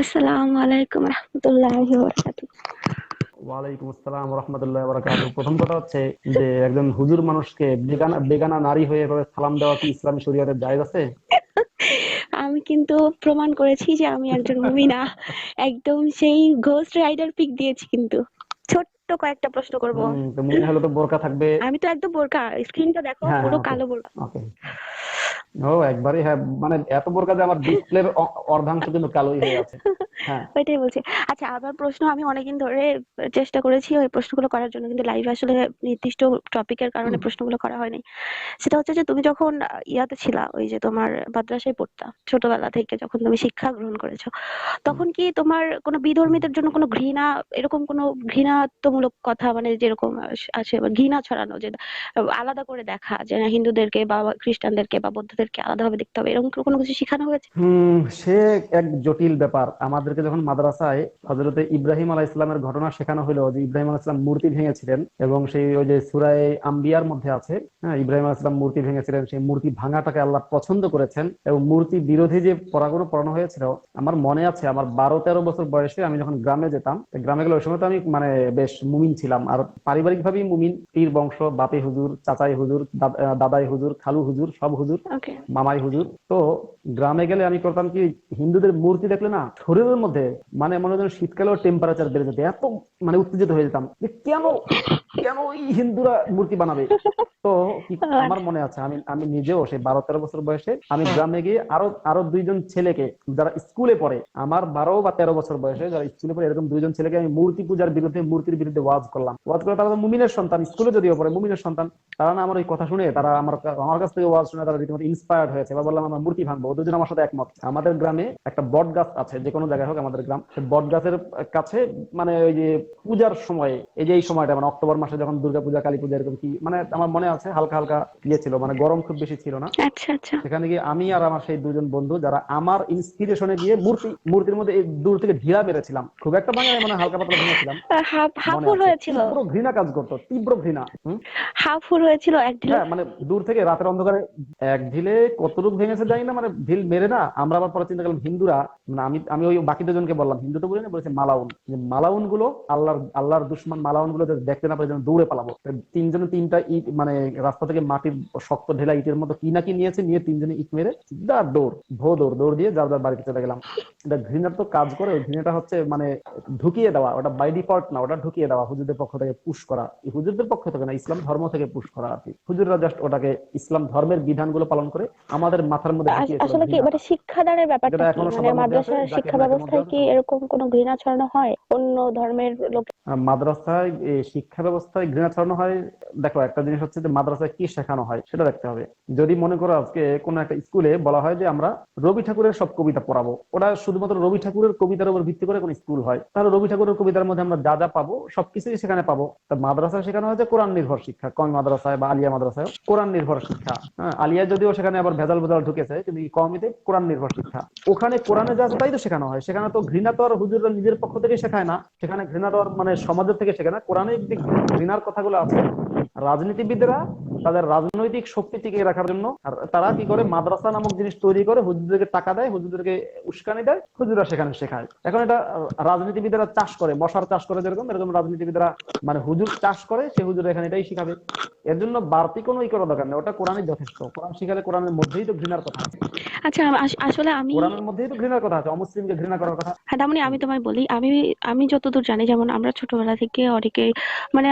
আসসালামু আলাইকুম রহমতুল্লাহি ওয়ালাইকুম আসসালাম রহমতুল্লাহ বারাকাতু প্রথম কথা হচ্ছে যে একজন হুজুর মানুষকে বেগানা বেগানা নারী হয়ে এভাবে সালাম দেওয়া কি ইসলামী শরীয়তের জায়েজ আছে? আমি কিন্তু প্রমাণ করেছি যে আমি একজন মুমিনা। একদম সেই ঘোষ রাইডার পিক দিয়েছি কিন্তু। ছোট্ট কয়েকটা প্রশ্ন করব। তো মনে হলো তো বোরকা থাকবে। আমি তো একদম বোরকা স্ক্রিনটা দেখো হ্যাঁ, পুরো হ্যাঁ, কালো বোরকা। ওকে। ও একবারই হ্যাঁ মানে এত বোরকা যে আমার ডিসপ্লের অর্ধাংশ কিন্তু কালোই হয়ে আছে। হ্যাঁ। ওইটাই বলছি। আচ্ছা আবার প্রশ্ন আমি অনেকদিন ধরে চেষ্টা করেছি ওই প্রশ্নগুলো করার জন্য কিন্তু লাইভে আসলে নির্দিষ্ট টপিকের কারণে প্রশ্নগুলো করা হয়নি। সেটা হচ্ছে যে তুমি যখন ইয়াতে ছিলা ওই যে তোমার মাদ্রাসায় পড়তা ছোটবেলা থেকে যখন তুমি শিক্ষা গ্রহণ করেছ তখন কি তোমার কোনো বিধর্মীদের জন্য কোনো ঘৃণা এরকম কোনো ঘৃণাত্মমূলক কথা মানে যেরকম আছে, ঘৃণা ছড়ানো, যে আলাদা করে দেখা, যে না, হিন্দুদেরকে বা খ্রিস্টানদেরকে বা বৌদ্ধদেরকে আলাদাভাবে দেখতে হবে, এরকম কোনো কিছু শেখানো হয়েছে? হুম, সে এক জটিল ব্যাপার। আমাদেরকে যখন মাদ্রাসায় হজরতে ইব্রাহিম আলাহ ইসলামের ঘটনা শেখানো হলো, যে ইব্রাহিম আলাহ ইসলাম মূর্তি ভেঙেছিলেন এবং সেই ওই যে সুরায় আম্বিয়ার মধ্যে আছে হ্যাঁ ইব্রাহিম আলাহ ইসলাম মূর্তি ভেঙেছিলেন, সেই মূর্তি ভাঙাটাকে আল্লাহ পছন্দ করেছেন এবং মূর্তি বিরোধী যে পড়াগুলো পড়ানো হয়েছিল, আমার মনে আছে, আমার বারো তেরো বছর বয়সে আমি যখন গ্রামে যেতাম, গ্রামে গেলে ওই সময় তো আমি মানে বেশ মুমিন ছিলাম। আর পারিবারিক ভাবেই মুমিন পীর বংশ বাপে হুজুর চাচাই হুজুর দাদাই হুজুর খালু হুজুর সব হুজুর মামাই হুজুর। তো গ্রামে গেলে আমি করতাম কি হিন্দুদের মূর্তি দেখলে না শরীরের মধ্যে মানে মনে হয় শীতকালেও টেম্পারেচার বেড়ে যেত। এত মানে উত্তেজিত হয়ে যেতাম যে কেন কেন এই হিন্দুরা মূর্তি বানাবে? তো আমার মনে আছে আমি আমি নিজেও সেই বারো তেরো বছর বয়সে আমি গ্রামে গিয়ে আরও আরও দুইজন ছেলেকে যারা স্কুলে পড়ে আমার বারো বা তেরো বছর বয়সে যারা স্কুলে পড়ে এরকম দুইজন ছেলেকে আমি মূর্তি পূজার বিরুদ্ধে মূর্তির বিরুদ্ধে ওয়াজ করলাম। ওয়াজ করে তারা তো মুমিনের সন্তান স্কুলে যদিও পড়ে মুমিনের সন্তান তারা না আমার ওই কথা শুনে তারা আমার আমার কাছ থেকে ওয়াজ শুনে তারা রীতিমতো ইন্সপায়ার্ড হয়েছে। বা বললাম আমরা মূর্তি ভাঙবো। দুজন আমার সাথে একমত। আমাদের গ্রামে একটা বট গাছ আছে যে কোনো জায়গায় হোক আমাদের গ্রাম সেই বট গাছের কাছে মানে ওই যে পূজার সময়ে এই যে এই সময়টা মানে অক্টোবর মাসে যখন দুর্গা পূজা কালী পূজা এরকম কি মানে আমার মনে আছে হালকা হালকা ইয়ে ছিল মানে গরম খুব বেশি ছিল না। আচ্ছা আচ্ছা। সেখানে গিয়ে আমি আর আমার সেই দুজন বন্ধু যারা আমার ইন্সপিরেশনে গিয়ে মূর্তি মূর্তির মধ্যে দূর থেকে ঢিলা মেরেছিলাম। খুব একটা নাই, মানে হালকা পাতলা ভেঙেছিলাম। আহ, হাফ হাফুর আছে। হয়েছিল। ঘৃণা কাজ করতো তীব্র ঘৃণা? হাফুর হয়েছিল এক ঢিলে। হ্যাঁ মানে দূর থেকে রাতের অন্ধকারে এক ঢিলে কতটুকু ভেঙেছে জানি না মানে ঢিল মেরে না আমরা আবার পরে চিন্তা করলাম হিন্দুরা মানে আমি আমি ওই বাকি দুজনকে বললাম হিন্দু তো বলি না বলেছে মালাউন। যে মালাউনগুলো আল্লাহর আল্লাহর দুশ্মন মালাউনগুলো দেখতে না পারে যেন দৌড়ে পালাবো। তিনজনে তিনটা ইট মানে রাস্তা থেকে মাটির শক্ত ঢেলা ইটের মতো কি না কি নিয়েছে নিয়ে তিনজনে ইট মেরে সিধা দৌড় ভো দৌড় দৌড় দিয়ে যার যার বাড়িতে চলে গেলাম। এটা ঘৃণার তো কাজ করে ঘৃণাটা হচ্ছে মানে ঢুকিয়ে দেওয়া ওটা বাই ডিফল্ট না ওটা ঢুকিয়ে দেওয়া। হুজুরদের পক্ষ থেকে পুশ করা। হুজুরদের পক্ষ থেকে না ইসলাম ধর্ম থেকে পুশ করা আর কি। হুজুররা জাস্ট ওটাকে ইসলাম ধর্মের বিধানগুলো পালন করে আমাদের মাথার মধ্যে আসলে কি মানে শিক্ষাদানের ব্যাপারটা মানে মাদ্রাসার শিক্ষা ব্যবস্থায় কি এরকম কোনো ঘৃণা ছড়ানো হয়? অন্য ধর্মের লোক মাদ্রাসায় শিক্ষা ব্যবস্থায় ঘৃণা ছড়ানো হয়। দেখো একটা জিনিস হচ্ছে যে মাদ্রাসায় কি শেখানো হয় সেটা দেখতে হবে। যদি মনে করো আজকে কোনো একটা স্কুলে বলা হয় যে আমরা রবি ঠাকুরের সব কবিতা পড়াবো ওটা শুধুমাত্র রবি ঠাকুরের কবিতার উপর ভিত্তি করে কোন স্কুল হয় তাহলে রবি ঠাকুরের কবিতার মধ্যে আমরা যা যা পাবো সবকিছুই সেখানে পাবো। তা মাদ্রাসায় সেখানে হয় কোরআন নির্ভর শিক্ষা, কম মাদ্রাসায় বা আলিয়া মাদ্রাসায় কোরআন নির্ভর শিক্ষা। হ্যাঁ আলিয়া যদিও সেখানে আবার ভেজাল ভেজাল ঢুকেছে, কিন্তু কমিতে কোরআন নির্ভর শিক্ষা। ওখানে কোরআনে যা তাই তো শেখানো হয়। সেখানে তো ঘৃণা তো আর হুজুররা নিজের পক্ষ থেকে শেখায় না। সেখানে ঘৃণা তো মানে সমাজের থেকে শেখে না। কোরআনে যে ঘৃণার কথাগুলো আছে, রাজনীতিবিদরা তাদের রাজনৈতিক শক্তি টিকিয়ে রাখার জন্য। আর তারা কি করে? মাদ্রাসা নামক জিনিস তৈরি করে হুজুরদেরকে টাকা দেয় হুজুরদেরকে উস্কানি দেয় হুজুররা সেখানে শেখায়। এখন এটা রাজনীতিবিদরা চাষ করে মশার চাষ করে যেরকম এরকম রাজনীতিবিদরা মানে হুজুর চাষ করে সে হুজুর এখানে এটাই শিখাবে। এর জন্য বাড়তি কোনো ই করার দরকার নেই ওটা কোরআনই যথেষ্ট। কোরআন শিখালে কোরআনের মধ্যেই তো ঘৃণার কথা আছে। আচ্ছা আসলে আমি কোরআনের মধ্যেই তো ঘৃণার কথা আছে অমুসলিমকে ঘৃণা করার কথা। হ্যাঁ তার মানে আমি তোমায় বলি আমি আমি যতদূর জানি যেমন আমরা ছোটবেলা থেকে অনেকে মানে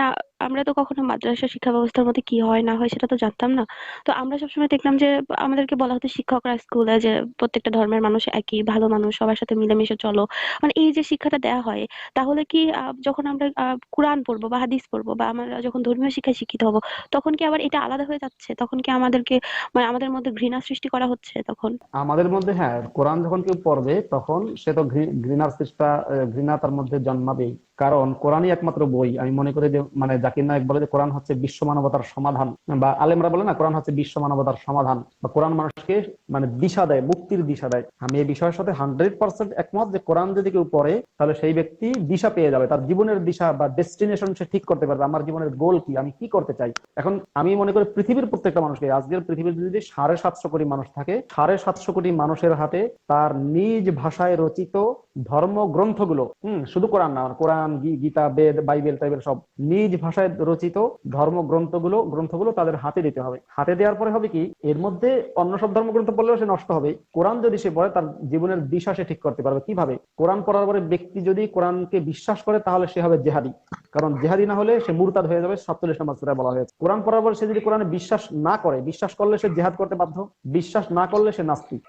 আমরা তো কখনো মাদ্রাসা শিক্ষা ব্যবস্থার মধ্যে কি হয় না হয় সেটা তো জানতাম না। তো আমরা সবসময় দেখলাম যে আমাদেরকে বলা হতো শিক্ষকরা স্কুলে যে প্রত্যেকটা ধর্মের মানুষ একই ভালো মানুষ সবার সাথে মিলেমিশে চলো। মানে এই যে শিক্ষাটা দেওয়া হয় তাহলে কি যখন আমরা কোরআন পড়ব বা হাদিস পড়ব বা আমরা যখন ধর্মীয় শিক্ষায় শিক্ষিত হব তখন কি আবার এটা আলাদা হয়ে যাচ্ছে? তখন কি আমাদেরকে মানে আমাদের মধ্যে ঘৃণা সৃষ্টি করা হচ্ছে তখন? আমাদের মধ্যে হ্যাঁ কোরআন যখন কেউ পড়বে তখন সে তো ঘৃণার আহ, ঘৃণা তার মধ্যে জন্মাবেই। কারণ কোরআনই একমাত্র বই। আমি মনে করি যে মানে জাকির নায়ক বলে যে, কোরআন হচ্ছে বিশ্ব মানবতার সমাধান। বা আলেমরা বলে না, কোরআন হচ্ছে বিশ্ব মানবতার সমাধান। বা কোরআন মানুষকে মানে দিশা দেয়, মুক্তির দিশা দেয়। আমি এই বিষয়ের সাথে হান্ড্রেড পার্সেন্ট একমত যে, কোরআন যদি কেউ পড়ে, তাহলে সেই ব্যক্তি দিশা পেয়ে যাবে। তার জীবনের দিশা বা ডেস্টিনেশন সে ঠিক করতে পারবে। আমার জীবনের গোল কি? আমি কি করতে চাই? এখন আমি মনে করি পৃথিবীর প্রত্যেকটা মানুষকে, আজকের পৃথিবীর যদি সাড়ে সাতশো কোটি মানুষ থাকে, সাড়ে সাতশো কোটি মানুষের হাতে তার নিজ ভাষায় রচিত ধর্মগ্রন্থগুলো, হম, শুধু কোরআন না, কোরআন গীতা, বেদ, বাইবেল টাইবেল সব নিজ ভাষায় রচিত ধর্মগ্রন্থগুলো, গ্রন্থগুলো তাদের হাতে দিতে হবে। হাতে দেওয়ার পরে হবে কি, এর মধ্যে অন্য সব ধর্মগ্রন্থ পড়লেও সে নষ্ট হবে। কোরআন যদি সে পড়ে, তার জীবনের দিশা সে ঠিক করতে পারবে। কীভাবে? কোরআন পড়ার পরে ব্যক্তি যদি কোরআনকে বিশ্বাস করে, তাহলে সে হবে জেহাদি। কারণ জেহাদি না হলে সে মুরতাদ হয়ে যাবে, সাতচল্লিশ নম্বর সূরায় বলা হয়েছে। কোরআন পড়ার পর সে যদি কোরআনে বিশ্বাস না করে, বিশ্বাস করলে সে জেহাদ করতে বাধ্য, বিশ্বাস না করলে সে নাস্তিক।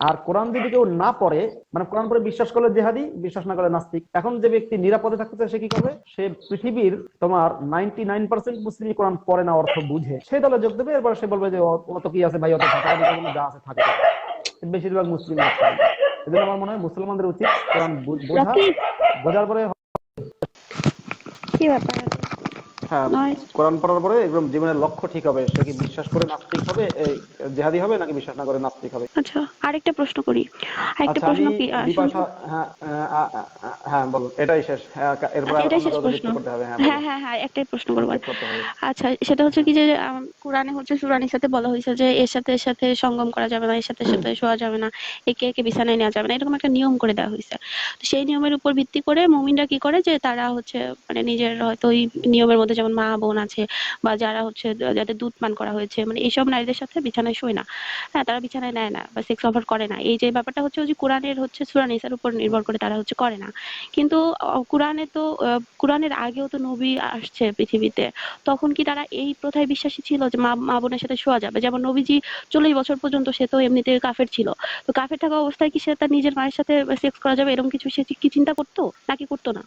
আর কোরআন যদি কেউ না পড়ে মানে কোরআন পরে বিশ্বাস করলে জেহাদি বিশ্বাস না করলে নাস্তিক। এখন যে ব্যক্তি নিরাপদে থাকতে চায় সে কি করবে? সে পৃথিবীর তোমার নাইনটি নাইন পার্সেন্ট মুসলিম কোরআন পড়ে না অর্থ বুঝে। সেই দলে যোগ দেবে এরপরে সে বলবে যে অত কি আছে ভাই অত থাকা যা আছে থাকে। বেশিরভাগ মুসলিম এই আমার মনে হয় মুসলমানদের উচিত কোরআন বোঝা। বোঝার পরে কি ব্যাপার? কোরআন পড়ার পরে একদম জীবনের লক্ষ্য ঠিক হবে সে কি বিশ্বাস করে নাস্তিক হবে এই জেহাদি হবে নাকি বিশ্বাস না করে নাস্তিক হবে? আচ্ছা আরেকটা প্রশ্ন করি। আরেকটা আচ্ছা প্রশ্ন কি হ্যাঁ হ্যাঁ বলো এটাই শেষ। হ্যাঁ, এরপর আচ্ছা, এটাই শেষ প্রশ্ন। করতে হবে হ্যাঁ হ্যাঁ হ্যাঁ হ্যাঁ একটাই প্রশ্ন করব। আচ্ছা সেটা হচ্ছে কি যে কোরআনে হচ্ছে সুরানির সাথে বলা হয়েছে যে এর সাথে এর সাথে সঙ্গম করা যাবে না এর সাথে সাথে শোয়া যাবে না একে একে বিছানায় নেওয়া যাবে না এরকম একটা নিয়ম করে দেওয়া হয়েছে। তো সেই নিয়মের উপর ভিত্তি করে মুমিনরা কি করে যে তারা হচ্ছে মানে নিজের হয়তো ওই নিয়মের মধ্যে যেমন মা বোন আছে বা যারা হচ্ছে যাদের দুধ পান করা হয়েছে মানে এইসব নারীদের সাথে বিছানায় শোয় না। হ্যাঁ তারা বিছানায় নেয় না বা সেক্স অফার করে না। এই যে ব্যাপারটা হচ্ছে ওই যে কোরআনের হচ্ছে সুরানিসার উপর নির্ভর করে তারা হচ্ছে করে না। কিন্তু কোরআনে তো কোরআনের আগেও তো নবী আসছে পৃথিবীতে। তখন কি তারা এই প্রথায় বিশ্বাসী ছিল যে মা মা বোনের সাথে শোয়া যাবে? যেমন নবীজি চল্লিশ বছর পর্যন্ত সে তো এমনিতে কাফের ছিল। তো কাফের থাকা অবস্থায় কি সে তার নিজের মায়ের সাথে সেক্স করা যাবে এরকম কিছু সে কি চিন্তা করতো? নাকি করতো না?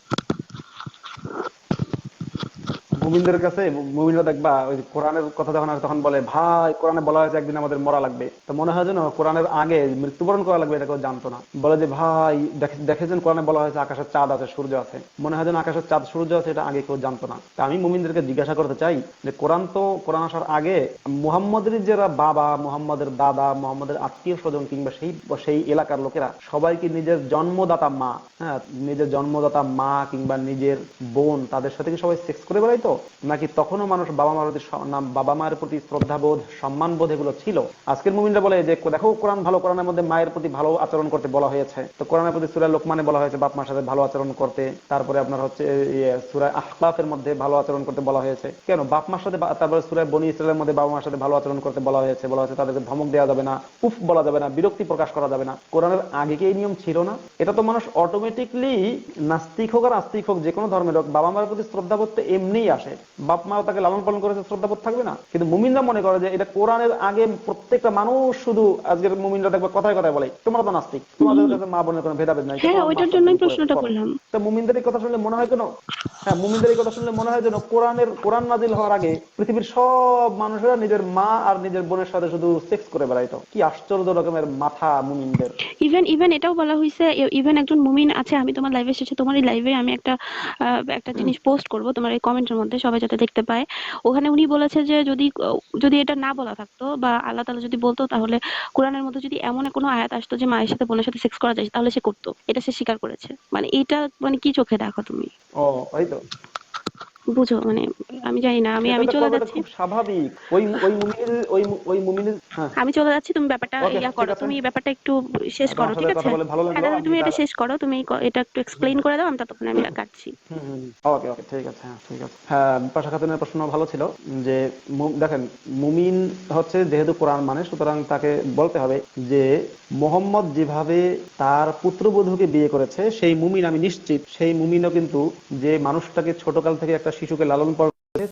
মুমিনদের কাছে মুমিনরা দেখবা ওই কোরআনের কথা যখন আসে, তখন বলে, ভাই, কোরআনে বলা হয়েছে একদিন আমাদের মরা লাগবে। তো মনে হয় যেন কোরআনের আগে মৃত্যুবরণ করা লাগবে এটা কেউ জানতো না। বলে যে, ভাই দেখেছেন কোরআনে বলা হয়েছে আকাশের চাঁদ আছে, সূর্য আছে। মনে হয় যেন আকাশের চাঁদ, সূর্য আছে, এটা আগে কেউ জানতো না। তা আমি মুমিনদেরকে জিজ্ঞাসা করতে চাই যে, কোরআন তো, কোরআন আসার আগে মুহাম্মদের যারা বাবা, মুহাম্মদের দাদা, মুহাম্মদের আত্মীয় স্বজন কিংবা সেই সেই এলাকার লোকেরা সবাই কি নিজের জন্মদাতা মা হ্যাঁ নিজের জন্মদাতা মা কিংবা নিজের বোন, তাদের সাথে কি সবাই সেক্স করে বেড়াইতো নাকি তখনও মানুষ বাবা মার প্রতি বাবা মায়ের প্রতি শ্রদ্ধাবোধ সম্মানবোধ এগুলো ছিল? আজকের মুমিনরা বলে যে দেখো কোরআন ভালো কোরআনের মধ্যে মায়ের প্রতি ভালো আচরণ করতে বলা হয়েছে। তো কোরআনের প্রতি সুরা লোকমানে বলা হয়েছে বাপ মার সাথে ভালো আচরণ করতে। তারপরে আপনার হচ্ছে ইয়ে, সুরা আহকাফের মধ্যে ভালো আচরণ করতে বলা হয়েছে। কেন? বাপ মার সাথে তারপরে সুরা বনি ইসরায়েলের মধ্যে বাবা মার সাথে ভালো আচরণ করতে বলা হয়েছে। বলা হয়েছে তাদেরকে ধমক দেওয়া যাবে না উফ বলা যাবে না বিরক্তি প্রকাশ করা যাবে না। কোরআনের আগে কি এই নিয়ম ছিল না? এটা তো মানুষ অটোমেটিকলি নাস্তিক হোক আর আস্তিক হোক যে কোনো ধর্মের হোক বাবা মার প্রতি শ্রদ্ধাবোধ তো এমনিই আসে। বাপ মা তাকে লালন পালন করেছে শ্রদ্ধাবোধ থাকবে না। কিন্তু মুমিনরা মনে করে যে এটা কোরআনের আগে প্রত্যেকটা মানুষ শুধু আজকের মুমিনরা দেখবে কথায় কথায় বলে তোমরা তো নাস্তিক তোমাদের কাছে মা বোনের কোনো ভেদাভেদ নাই হ্যাঁ ওইটার জন্যই প্রশ্নটা করলাম। তা মুমিনদের এই কথা শুনলে মনে হয় কেন হ্যাঁ মুমিনদের এই কথা শুনলে মনে হয় যেন কোরআনের কোরআন নাজিল হওয়ার আগে পৃথিবীর সব মানুষেরা নিজের মা আর নিজের বোনের সাথে শুধু সেক্স করে বেড়াইতো। কি আশ্চর্য রকমের মাথা মুমিনদের। ইভেন ইভেন এটাও বলা হয়েছে ইভেন একজন মুমিন আছে আমি তোমার লাইভে এসেছি তোমার এই লাইভে আমি একটা একটা জিনিস পোস্ট করব তোমার এই কমেন্টের মধ্যে। সবাই যাতে দেখতে পায়। ওখানে উনি বলেছে যে, যদি যদি এটা না বলা থাকতো বা আল্লাহ তালা যদি বলতো, তাহলে কোরআনের মধ্যে যদি এমন কোনো আয়াত আসতো যে মায়ের সাথে বোনের সাথে সেক্স করা যায়, তাহলে সে করতো। এটা সে স্বীকার করেছে। মানে এটা মানে কি চোখে দেখো তুমি? ও, ওই তো। বুঝো মানে আমি জানি না আমি আমি চলে যাচ্ছি। স্বাভাবিক। ওই ওই মুমিনের ওই ওই মুমিনের হ্যাঁ। আমি চলে যাচ্ছি তুমি ব্যাপারটা ইয়া করো তুমি এই ব্যাপারটা একটু শেষ করো ঠিক আছে। হ্যাঁ, তুমি এটা শেষ করো তুমি এটা একটু এক্সপ্লেইন করে দাও আমি ততক্ষণ আমি কাটছি। ওকে ওকে ঠিক আছে হ্যাঁ ঠিক আছে। হ্যাঁ পাশা খাতুনের প্রশ্ন ভালো ছিল যে দেখেন মুমিন হচ্ছে যেহেতু কোরআন মানে সুতরাং তাকে বলতে হবে যে মোহাম্মদ যেভাবে তার পুত্রবধূকে বিয়ে করেছে সেই মুমিন আমি নিশ্চিত সেই মুমিনও কিন্তু যে মানুষটাকে ছোটকাল থেকে একটা শিশুকে লালন পালন